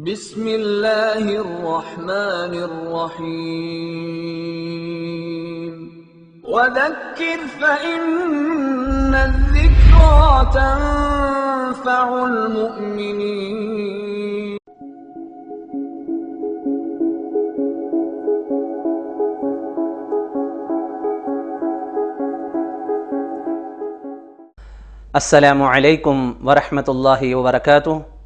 بسم الله الرحمن الرحيم. وذكر فإن الذكرى تنفع المؤمنين. السلام عليكم ورحمة الله وبركاته.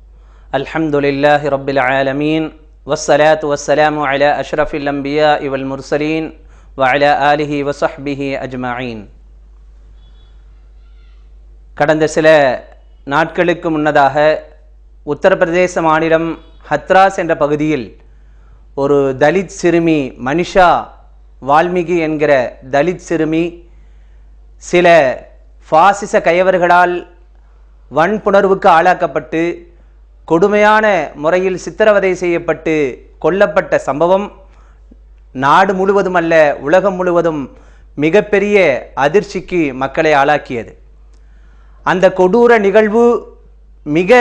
الحمد لله رب العالمين والصلاة والسلام على أشرف الأنبياء والمرسلين وعلى آله وصحبه أجمعين கடந்த சில நாட்களுக்கு முன்னதாக உத்தரப்பிரதேச மாநிலம் ஹத்ராஸ் என்ற பகுதியில் ஒரு தலித் சிறுமி மனிஷா வால்மீகி என்கிற தலித் சிறுமி சில பாசிச கயவர்களால் வன்புணர்வுக்கு ஆளாக்கப்பட்டு கொடுமையான முறையில் சித்திரவதை செய்யப்பட்டு கொல்லப்பட்ட சம்பவம் நாடு முழுவதும் அல்ல உலகம் முழுவதும் மிகப்பெரிய அதிர்ச்சிக்கு மக்களை ஆளாக்கியது. அந்த கொடூர நிகழ்வு மிக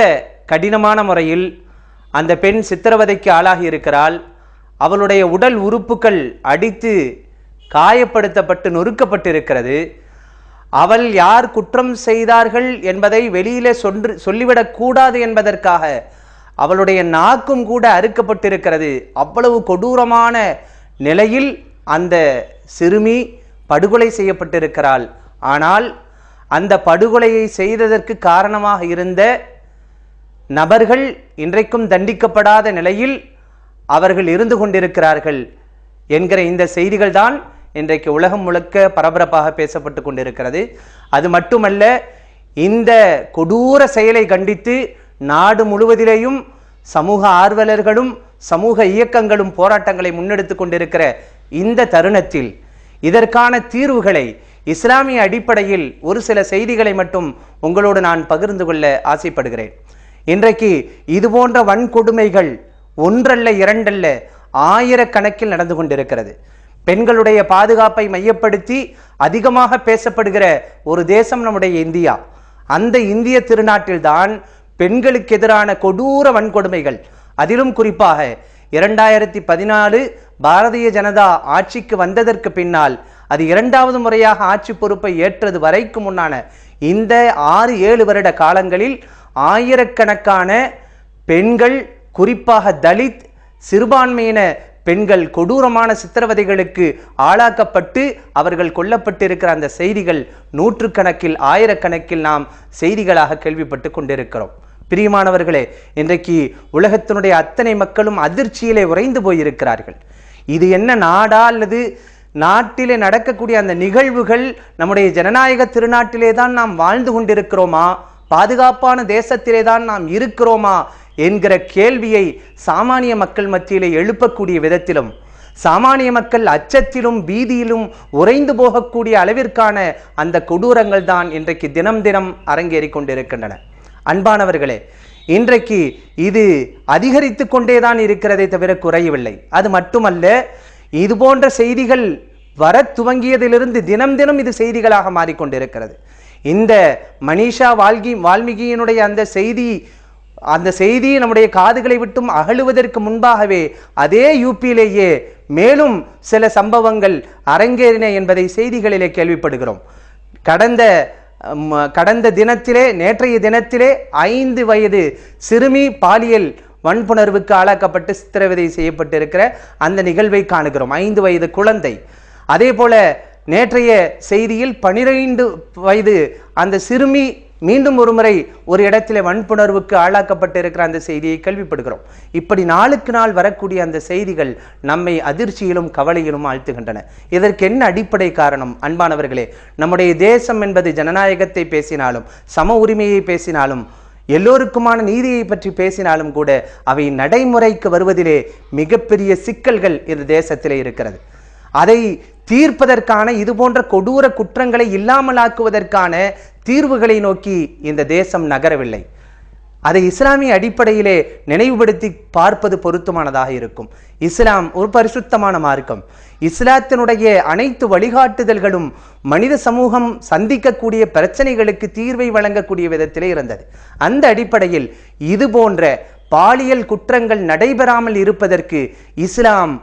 கடினமான முறையில் அந்த பெண் சித்திரவதைக்கு ஆளாகி இருக்கிறாள். அவளுடைய உடல் உறுப்புகள் அடித்து காயப்படுத்தப்பட்டு நொறுக்கப்பட்டிருக்கிறது. அவள் யார் குற்றம் செய்தார்கள் என்பதை வெளியிலே சொன்று சொல்லிவிடக் கூடாது என்பதற்காக அவளுடைய நாக்கும் கூட அறுக்கப்பட்டிருக்கிறது. அவ்வளவு கொடூரமான நிலையில் அந்த சிறுமி படுகொலை செய்யப்பட்டிருக்கிறாள். ஆனால் அந்த படுகொலையை செய்ததற்கு காரணமாக இருந்த நபர்கள் இன்றைக்கும் தண்டிக்கப்படாத நிலையில் அவர்கள் இருந்து கொண்டிருக்கிறார்கள் என்கிற இந்த செய்திகள் தான் இன்றைக்கு உலகம் முழுக்க பரபரப்பாக பேசப்பட்டு கொண்டிருக்கிறது. அது மட்டுமல்ல இந்த கொடூர செயலை கண்டித்து நாடு முழுவதிலேயும் சமூக ஆர்வலர்களும் சமூக இயக்கங்களும் போராட்டங்களை முன்னெடுத்து கொண்டிருக்கிற இந்த தருணத்தில் இதற்கான தீர்வுகளை இஸ்லாமிய அடிப்படையில் ஒரு சில செய்திகளை மட்டும் உங்களோடு நான் பகிர்ந்து கொள்ள ஆசைப்படுகிறேன். இன்றைக்கு இது போன்ற வன்கொடுமைகள் ஒன்றல்ல இரண்டல்ல ஆயிரக்கணக்கில் நடந்து கொண்டிருக்கிறது. பெண்களுடைய பாதுகாப்பை மையப்படுத்தி அதிகமாக பேசப்படுகிற ஒரு தேசம் நம்முடைய இந்தியா. அந்த இந்திய திருநாட்டில்தான் பெண்களுக்கு எதிரான கொடூர வன்கொடுமைகள். அதிலும் குறிப்பாக இரண்டாயிரத்தி பதினாலு பாரதிய ஜனதா ஆட்சிக்கு வந்ததற்கு பின்னால் அது இரண்டாவது முறையாக ஆட்சி பொறுப்பை ஏற்றது வரைக்கும் முன்னான இந்த ஆறு ஏழு வருட காலங்களில் ஆயிரக்கணக்கான பெண்கள் குறிப்பாக தலித் சிறுபான்மையின பெண்கள் கொடூரமான சித்திரவதைகளுக்கு ஆளாக்கப்பட்டு அவர்கள் கொல்லப்பட்டிருக்கிற அந்த செய்திகள் நூற்றுக்கணக்கில் ஆயிரக்கணக்கில் நாம் செய்திகளாக கேள்விப்பட்டு கொண்டிருக்கிறோம். பிரியமானவர்களே இன்றைக்கு உலகத்தினுடைய அத்தனை மக்களும் அதிர்ச்சியிலே உறைந்து போயிருக்கிறார்கள். இது என்ன நாடா அல்லது நாட்டிலே நடக்கக்கூடிய அந்த நிகழ்வுகள் நம்முடைய ஜனநாயக திருநாட்டிலே தான் நாம் வாழ்ந்து கொண்டிருக்கிறோமா? பாதுகாப்பான தேசத்திலே தான் நாம் இருக்கிறோமா என்கிற கேள்வியை சாமானிய மக்கள் மத்தியிலே எழுப்பக்கூடிய விதத்திலும் சாமானிய மக்கள் அச்சத்திலும் பீதியிலும் உறைந்து போகக்கூடிய அளவிற்கான அந்த கொடூரங்கள் தான் இன்றைக்கு தினம் தினம் அரங்கேறிக் கொண்டிருக்கின்றன. அன்பானவர்களே இன்றைக்கு இது அதிகரித்து கொண்டேதான் இருக்கிறதை தவிர குறையவில்லை. அது மட்டுமல்ல இது போன்ற செய்திகள் வர துவங்கியதிலிருந்து தினம் தினம் இது செய்திகளாக மாறிக்கொண்டிருக்கிறது. இந்த மனிஷா வால்கி வால்மீகியினுடைய அந்த செய்தி அந்த செய்தி நம்முடைய காதுகளை விட்டும் அகழுவதற்கு முன்பாகவே அதே யூபியிலேயே மேலும் சில சம்பவங்கள் அரங்கேறின என்பதை செய்திகளிலே கேள்விப்படுகிறோம். கடந்த கடந்த தினத்திலே நேற்றைய தினத்திலே ஐந்து வயது சிறுமி பாலியல் வன்புணர்வுக்கு ஆளாக்கப்பட்டு சித்திரவதை செய்யப்பட்டிருக்கிற அந்த நிகழ்வை காணுகிறோம். ஐந்து வயது குழந்தை. அதே போல நேற்றைய செய்தியில் பனிரெண்டு வயது அந்த சிறுமி மீண்டும் ஒருமுறை ஒரு இடத்திலே வன்புணர்வுக்கு ஆளாக்கப்பட்டிருக்கிற அந்த செய்தியை கேள்விப்படுகிறோம். இப்படி நாளுக்கு நாள் வரக்கூடிய அந்த செய்திகள் நம்மை அதிர்ச்சியிலும் கவலையிலும் ஆழ்த்துகின்றன. இதற்கு என்ன அடிப்படை காரணம்? அன்பானவர்களே நம்முடைய தேசம் என்பது ஜனநாயகத்தை பேசினாலும் சம உரிமையை பேசினாலும் எல்லோருக்குமான நீதியை பற்றி பேசினாலும் கூட அவை நடைமுறைக்கு வருவதிலே மிகப்பெரிய சிக்கல்கள் இந்த தேசத்திலே இருக்கிறது. அதை தீர்ப்பதற்கான இது போன்ற கொடூர குற்றங்களை இல்லாமலாக்குவதற்கான தீர்வுகளை நோக்கி இந்த தேசம் நகரவில்லை. அதை இஸ்லாமிய அடிப்படையிலே நினைவுபடுத்தி பார்ப்பது பொருத்தமானதாக இருக்கும். இஸ்லாம் ஒரு பரிசுத்தமான மார்க்கம். இஸ்லாத்தினுடைய அனைத்து வழிகாட்டுதல்களும் மனித சமூகம் சந்திக்கக்கூடிய பிரச்சனைகளுக்கு தீர்வை வழங்கக்கூடிய விதத்திலே இருந்தது. அந்த அடிப்படையில் இது போன்ற பாலியல் குற்றங்கள் நடைபெறாமல் இருப்பதற்கு இஸ்லாம்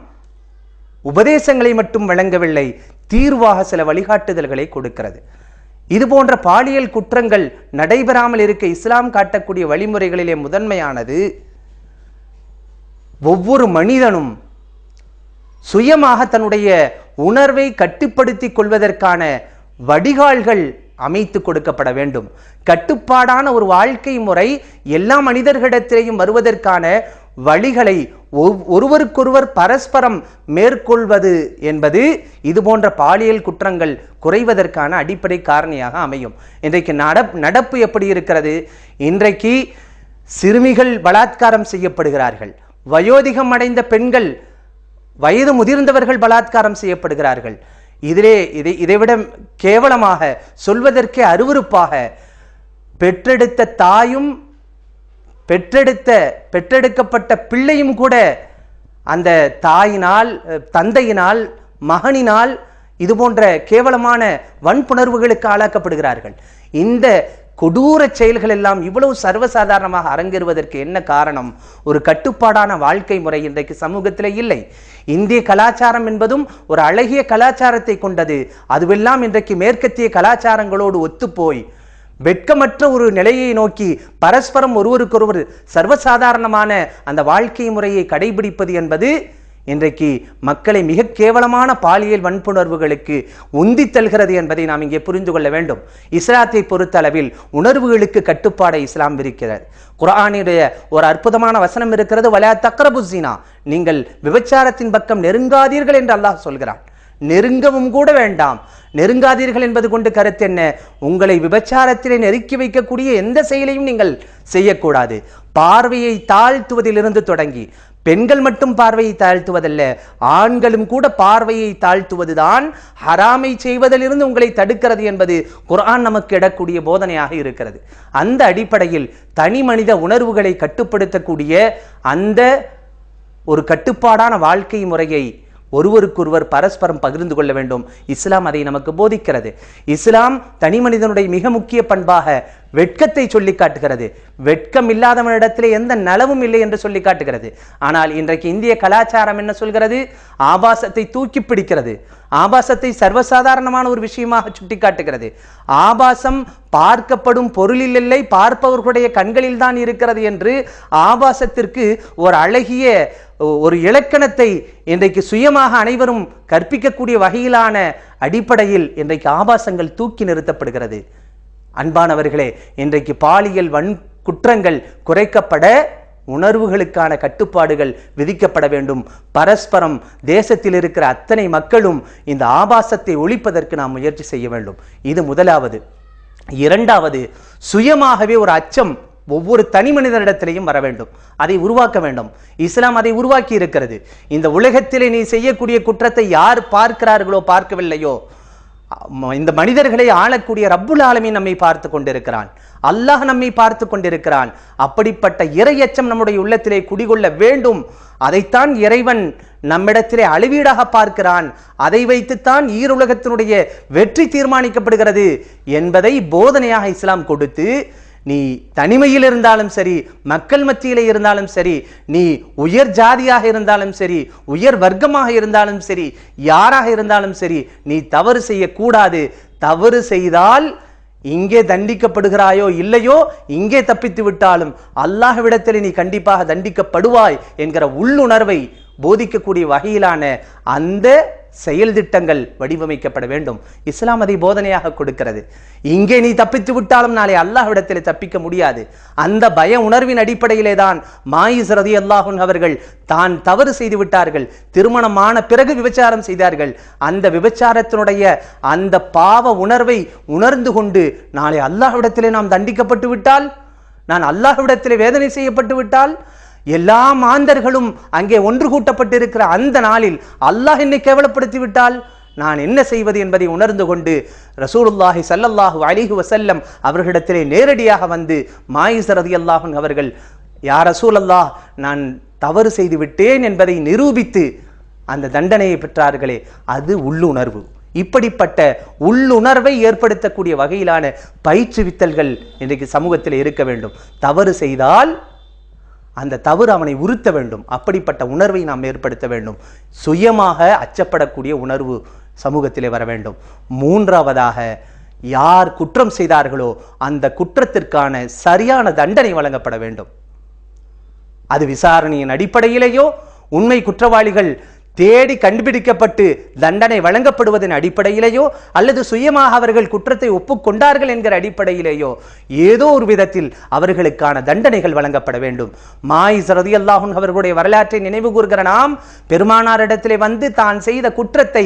உபதேசங்களை மட்டும் வழங்கவில்லை தீர்வாக சில வழிகாட்டுதல்களை கொடுக்கிறது. இது போன்ற பாலியல் குற்றங்கள் நடைபெறாமல் இருக்க இஸ்லாம் காட்டக்கூடிய வழிமுறைகளிலே முதன்மையானது ஒவ்வொரு மனிதனும் சுயமாக தன்னுடைய உணர்வை கட்டுப்படுத்திக் கொள்வதற்கான வடிகால்கள் அமைத்து கொடுக்கப்பட வேண்டும். கட்டுப்பாடான ஒரு வாழ்க்கை முறை எல்லா மனிதர்களிடத்திலேயும் வருவதற்கான வழிகளை ஒவ்- ஒருவருக்கொருவர் பரஸ்பரம் மேற்கொள்வது என்பது இது போன்ற பாலியல் குற்றங்கள் குறைவதற்கான அடிப்படை காரணியாக அமையும். இன்றைக்கு நட நடப்பு எப்படி இருக்கிறது? இன்றைக்கு சிறுமிகள் பலாத்காரம் செய்யப்படுகிறார்கள். வயோதிகம் அடைந்த பெண்கள் வயது முதிர்ந்தவர்கள் பலாத்காரம் செய்யப்படுகிறார்கள். இதிலே இதை இதைவிட கேவலமாக சொல்வதற்கே அருவருப்பாக பெற்றெடுத்த தாயும் பெற்றெடுத்த பெற்றெடுக்கப்பட்ட பிள்ளையும் கூட அந்த தாயினால் தந்தையினால் மகனினால் இது போன்ற கேவலமான வன்புணர்வுகளுக்கு ஆளாக்கப்படுகிறார்கள். இந்த கொடூர செயல்கள் எல்லாம் இவ்வளவு சர்வசாதாரணமாக அரங்கேறுவதற்கு என்ன காரணம்? ஒரு கட்டுப்பாடான வாழ்க்கை முறை இன்றைக்கு சமூகத்தில் இல்லை. இந்திய கலாச்சாரம் என்பதும் ஒரு அழகிய கலாச்சாரத்தை கொண்டது. அதுவெல்லாம் இன்றைக்கு மேற்கத்திய கலாச்சாரங்களோடு ஒத்துப்போய் வெட்கமற்ற ஒரு நிலையை நோக்கி பரஸ்பரம் ஒருவருக்கொருவர் சர்வசாதாரணமான அந்த வாழ்க்கை முறையை கடைபிடிப்பது என்பது இன்றைக்கு மக்களை மிக கேவலமான பாலியல் வன்புணர்வுகளுக்கு உந்தி தல்கிறது என்பதை நாம் இங்கே புரிந்து கொள்ள வேண்டும். இஸ்லாத்தை பொறுத்தளவில் உணர்வுகளுக்கு கட்டுப்பாடை இஸ்லாம் விரிக்கிறது குர்ஆனுடைய ஒரு அற்புதமான வசனம் இருக்கிறது வலா தக்ரபுசீனா நீங்கள் விபச்சாரத்தின் பக்கம் நெருங்காதீர்கள் என்று அல்லாஹ் சொல்கிறான். நெருங்கவும் கூட வேண்டாம். நெருங்காதீர்கள் என்பது கொண்டு கருத்து என்ன? உங்களை விபச்சாரத்திலே நெருக்கி வைக்கக்கூடிய எந்த செயலையும் நீங்கள் செய்யக்கூடாது. பார்வையை தாழ்த்துவதிலிருந்து தொடங்கி பெண்கள் மட்டும் பார்வையை தாழ்த்துவதல்ல ஆண்களும் கூட பார்வையை தாழ்த்துவதுதான் ஹராமை செய்வதிலிருந்து உங்களை தடுக்கிறது என்பது குரான் நமக்கு இடக்கூடிய போதனையாக இருக்கிறது. அந்த அடிப்படையில் தனி மனித உணர்வுகளை கட்டுப்படுத்தக்கூடிய அந்த ஒரு கட்டுப்பாடான வாழ்க்கை முறையை ஒருவருக்கொருவர் பரஸ்பரம் பகிர்ந்து கொள்ள வேண்டும். இஸ்லாம் அதை நமக்கு போதிக்கிறது. இஸ்லாம் தனி மனிதனுடைய மிக முக்கிய பண்பாக வெட்கத்தை சொல்லி காட்டுகிறது. வெட்கம் இல்லாதவனிடத்திலே எந்த நலவும் இல்லை என்று சொல்லி காட்டுகிறது. ஆனால் இன்றைக்கு இந்திய கலாச்சாரம் என்ன சொல்கிறது? ஆபாசத்தை தூக்கி பிடிக்கிறது. ஆபாசத்தை சர்வசாதாரணமான ஒரு விஷயமாக சுட்டிக்காட்டுகிறது. ஆபாசம் பார்க்கப்படும் பொருளில் இல்லை பார்ப்பவர்களுடைய கண்களில் தான் இருக்கிறது என்று ஆபாசத்திற்கு ஒரு அழகிய ஒரு இலக்கணத்தை இன்றைக்கு சுயமாக அனைவரும் கற்பிக்கக்கூடிய வகையிலான அடிப்படையில் இன்றைக்கு ஆபாசங்கள் தூக்கி நிறுத்தப்படுகிறது. அன்பானவர்களே இன்றைக்கு பாலியல் வன் குற்றங்கள் குறைக்கப்பட உணர்வுகளுக்கான கட்டுப்பாடுகள் விதிக்கப்பட வேண்டும். பரஸ்பரம் தேசத்தில் இருக்கிற அத்தனை மக்களும் இந்த ஆபாசத்தை ஒழிப்பதற்கு நாம் முயற்சி செய்ய வேண்டும். இது முதலாவது. இரண்டாவது சுயமாகவே ஒரு அச்சம் ஒவ்வொரு தனி மனிதனிடத்திலையும் வர வேண்டும். அதை உருவாக்க வேண்டும். இஸ்லாம் அதை உருவாக்கி இருக்கிறது இந்த உலகத்திலே நீ செய்யக்கூடிய குற்றத்தை யார் பார்க்கிறார்களோ பார்க்கவில்லையோ இந்த மனிதர்களை ஆளக்கூடிய ரப்புல் ஆலமீன் நம்மை பார்த்து கொண்டிருக்கிறான். அல்லாஹ் நம்மை பார்த்து கொண்டிருக்கிறான். அப்படிப்பட்ட இரையச்சம் நம்முடைய உள்ளத்திலே குடிகொள்ள வேண்டும். அதைத்தான் இறைவன் நம்மிடத்திலே அழிவீடாக பார்க்கிறான். அதை வைத்துத்தான் ஈருலகத்தினுடைய வெற்றி தீர்மானிக்கப்படுகிறது என்பதை போதனையாக இஸ்லாம் கொடுத்து நீ தனிமையில் இருந்தாலும் சரி மக்கள் மத்தியில் இருந்தாலும் சரி நீ உயர் ஜாதியாக இருந்தாலும் சரி உயர் வர்க்கமாக இருந்தாலும் சரி யாராக இருந்தாலும் சரி நீ தவறு செய்யக்கூடாது. தவறு செய்தால் இங்கே தண்டிக்கப்படுகிறாயோ இல்லையோ இங்கே தப்பித்து விட்டாலும் அல்லாஹ்விடத்தில் நீ கண்டிப்பாக தண்டிக்கப்படுவாய் என்கிற உள்ளுணர்வை போதிக்கக்கூடிய வகையிலான அந்த செயல் திட்டங்கள் வடிவமைக்கப்பட வேண்டும். இஸ்லாம் அதை போதனையாக கொடுக்கிறது. இங்கே நீ தப்பித்து விட்டாலும் நாளை அல்லாஹ்விடத்தில் தப்பிக்க முடியாது. அந்த பய உணர்வின் அடிப்படையிலே தான் மாயிஸ் ரதி அல்லாஹுன் அவர்கள் தான் தவறு செய்து விட்டார்கள். திருமணமான பிறகு விபச்சாரம் செய்தார்கள். அந்த விபச்சாரத்தினுடைய அந்த பாவ உணர்வை உணர்ந்து கொண்டு நாளை அல்லாஹ்விடத்திலே நாம் தண்டிக்கப்பட்டு விட்டால் நான் அல்லாஹ்விடத்திலே வேதனை செய்யப்பட்டு விட்டால் எல்லா மாந்தர்களும் அங்கே ஒன்று கூட்டப்பட்டிருக்கிற அந்த நாளில் அல்லாஹ் என்னை கேவலப்படுத்தி விட்டால் நான் என்ன செய்வது என்பதை உணர்ந்து கொண்டு ரசூலுல்லாஹி சல்லல்லாஹு அலிஹு வசல்லம் அவர்களிடத்திலே நேரடியாக வந்து மாயிஸ் அல்லாஹன் அவர்கள் யா ரசூலல்லாஹ் நான் தவறு செய்து விட்டேன் என்பதை நிரூபித்து அந்த தண்டனையை பெற்றார்களே அது உள்ளுணர்வு. இப்படிப்பட்ட உள்ளுணர்வை ஏற்படுத்தக்கூடிய வகையிலான பயிற்றுவித்தல்கள் இன்றைக்கு சமூகத்தில் இருக்க வேண்டும். தவறு செய்தால் அந்த தவறு அவனை உறுத்த வேண்டும். அப்படிப்பட்ட உணர்வை நாம் ஏற்படுத்த வேண்டும். சுயமாக அச்சப்படக்கூடிய உணர்வு சமூகத்திலே வர வேண்டும். மூன்றாவதாக யார் குற்றம் செய்தார்களோ அந்த குற்றத்திற்கான சரியான தண்டனை வழங்கப்பட வேண்டும். அது விசாரணையின் அடிப்படையிலேயோ உண்மை குற்றவாளிகள் தேடி கண்டுபிடிக்கப்பட்டு தண்டனை வழங்கப்படுவதன் அடிப்படையிலேயோ அல்லது சுயமாக அவர்கள் குற்றத்தை ஒப்புக்கொண்டார்கள் என்கிற அடிப்படையிலேயோ ஏதோ ஒரு விதத்தில் அவர்களுக்கான தண்டனைகள் வழங்கப்பட வேண்டும். மாயிஸ் ரதியல்லாஹுன் அவர்களுடைய வரலாற்றை நினைவு கூறுகிற நாம் பெருமானாரிடத்திலே வந்து தான் செய்த குற்றத்தை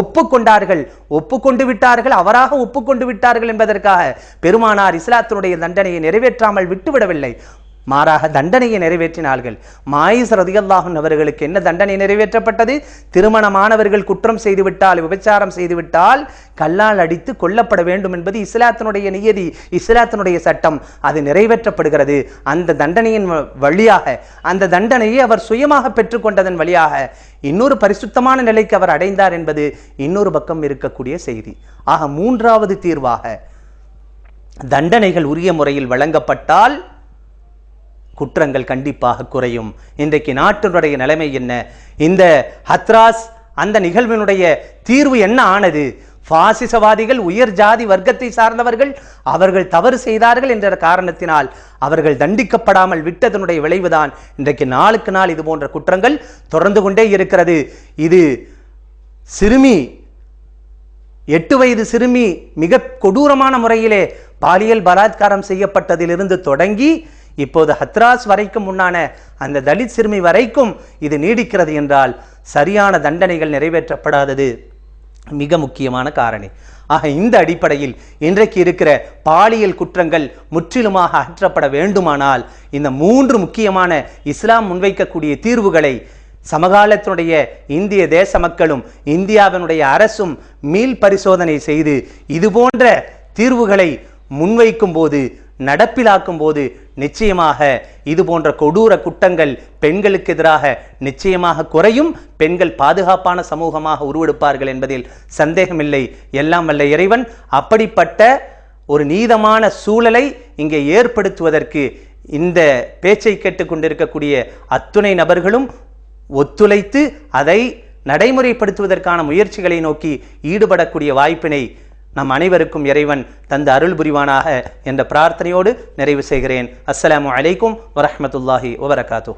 ஒப்புக்கொண்டார்கள். ஒப்புக்கொண்டு விட்டார்கள் அவராக ஒப்புக்கொண்டு விட்டார்கள் என்பதற்காக பெருமானார் இஸ்லாத்தினுடைய தண்டனையை நிறைவேற்றாமல் விட்டுவிடவில்லை. மாறாக தண்டனையை நிறைவேற்றினார்கள். மாயிஸ் ரதியல்லாஹன் அவர்களுக்கு என்ன தண்டனை நிறைவேற்றப்பட்டது? திருமணமானவர்கள் குற்றம் செய்துவிட்டால் விபச்சாரம் செய்துவிட்டால் கல்லால் அடித்து கொல்லப்பட வேண்டும் என்பது இஸ்லாத்தினுடைய நியதி இஸ்லாத்தினுடைய சட்டம். அது நிறைவேற்றப்படுகிறது. அந்த தண்டனையின் வ- வழியாக அந்த தண்டனையை அவர் சுயமாக பெற்றுக்கொண்டதன் வழியாக இன்னொரு பரிசுத்தமான நிலைக்கு அவர் அடைந்தார் என்பது இன்னொரு பக்கம் இருக்கக்கூடிய செய்தி. ஆக மூன்றாவது தீர்வாக தண்டனைகள் உரிய முறையில் வழங்கப்பட்டால் குற்றங்கள் கண்டிப்பாக குறையும். இன்றைக்கு நாட்டினுடைய நிலைமை என்ன? இந்த ஹத்ராஸ் அந்த நிகழ்வினுடைய தீர்வு என்ன ஆனது? பாசிசவாதிகள் உயர் ஜாதி வர்க்கத்தை சார்ந்தவர்கள் அவர்கள் தவறு செய்தார்கள் என்ற காரணத்தினால் அவர்கள் தண்டிக்கப்படாமல் விட்டதனுடைய விளைவுதான் இன்றைக்கு நாளுக்கு நாள் இது போன்ற குற்றங்கள் தொடர்ந்து கொண்டே இருக்கிறது. இது சிறுமி எட்டு வயது சிறுமி மிக கொடூரமான முறையிலே பாலியல் பலாத்காரம் செய்யப்பட்டதிலிருந்து தொடங்கி இப்போது ஹத்ராஸ் வரைக்கும் முன்னான அந்த தலித் சிறுமி வரைக்கும் இது நீடிக்கிறது என்றால் சரியான தண்டனைகள் நிறைவேற்றப்படாதது மிக முக்கியமான காரணி. ஆக இந்த அடிப்படையில் இன்றைக்கு இருக்கிற பாலியல் குற்றங்கள் முற்றிலுமாக அகற்றப்பட வேண்டுமானால் இந்த மூன்று முக்கியமான இஸ்லாம் முன்வைக்கக்கூடிய தீர்வுகளை சமகாலத்தினுடைய இந்திய தேச மக்களும் இந்தியாவினுடைய அரசும் மீள் பரிசோதனை செய்து இது போன்ற தீர்வுகளை முன்வைக்கும் போது நடப்பிலாக்கும் போது நிச்சயமாக இது போன்ற கொடூர குற்றங்கள் பெண்களுக்கு எதிராக நிச்சயமாக குறையும். பெண்கள் பாதுகாப்பான சமூகமாக உருவெடுப்பார்கள் என்பதில் சந்தேகமில்லை. எல்லாம் வல்ல இறைவன். அப்படிப்பட்ட ஒரு நீதமான சூழலை இங்கே ஏற்படுத்துவதற்கு இந்த பேச்சை கேட்டுக்கொண்டிருக்கக்கூடிய அத்துணை நபர்களும் ஒத்துழைத்து அதை நடைமுறைப்படுத்துவதற்கான முயற்சிகளை நோக்கி ஈடுபடக்கூடிய வாய்ப்பினை நம் அனைவருக்கும் இறைவன் தந்த அருள் புரிவானாக என்ற பிரார்த்தனையோடு நிறைவு செய்கிறேன். அஸ்ஸலாமு அலைக்கும் வரஹ்மத்துல்லாஹி வபரகாத்து